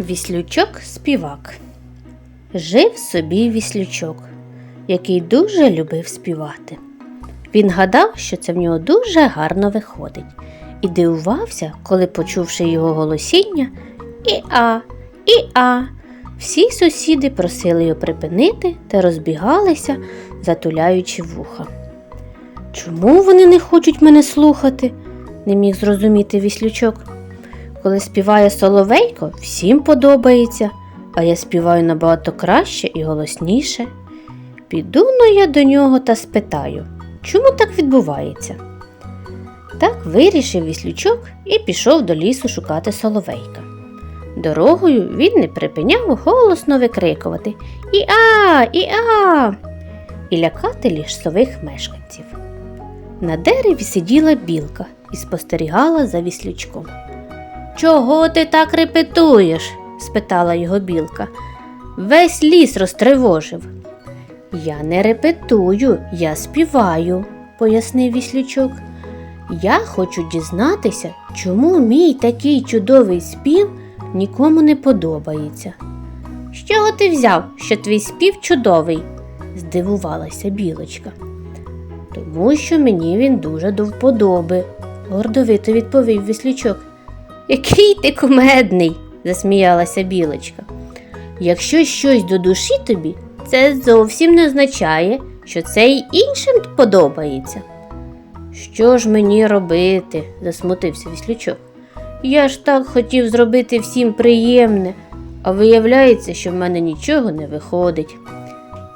Віслючок співак. Жив собі віслючок, який дуже любив співати. Він гадав, що це в нього дуже гарно виходить, і дивувався, коли, почувши його голосіння, і-а, і-а. Всі сусіди просили його припинити та розбігалися, затуляючи вуха. Чому вони не хочуть мене слухати? не міг зрозуміти віслючок. Коли співає соловейко, всім подобається, а я співаю набагато краще і голосніше. Піду ну я до нього та спитаю, чому так відбувається. Так вирішив віслючок і пішов до лісу шукати соловейка. Дорогою він не припиняв голосно викрикувати І-а, і-а і лякати лісових мешканців. На дереві сиділа білка і спостерігала за віслючком. Чого ти так репетуєш? спитала його білка. Весь ліс розтривожив. Я не репетую, я співаю, пояснив віслючок. Я хочу дізнатися, чому мій такий чудовий спів нікому не подобається. З чого ти взяв, що твій спів чудовий? здивувалася білочка. Тому що мені він дуже до вподоби, гордовито відповів віслючок. Який ти кумедний, засміялася білочка. Якщо щось до душі тобі, це зовсім не означає, що це й іншим подобається. Що ж мені робити? засмутився віслючок. Я ж так хотів зробити всім приємне, а виявляється, що в мене нічого не виходить.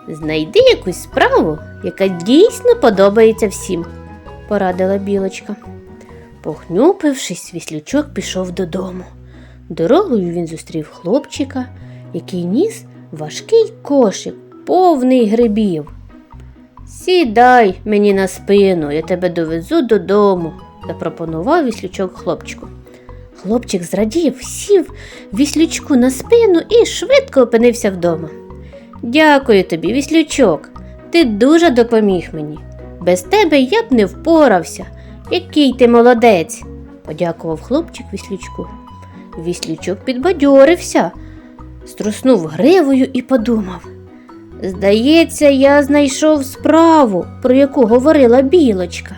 Знайди якусь справу, яка дійсно подобається всім, порадила білочка. Похнюпившись, віслючок пішов додому. Дорогою він зустрів хлопчика, який ніс важкий кошик, повний грибів. Сідай мені на спину, я тебе довезу додому, запропонував віслючок хлопчику. Хлопчик зрадів, сів віслючку на спину і швидко опинився вдома. Дякую тобі, віслючок. Ти дуже допоміг мені. Без тебе я б не впорався. Який ти молодець, подякував хлопчик віслючку. Віслючок підбадьорився, струснув гривою і подумав. Здається, я знайшов справу, про яку говорила білочка.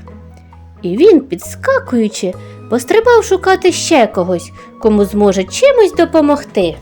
І він, підскакуючи, пострибав шукати ще когось, кому зможе чимось допомогти.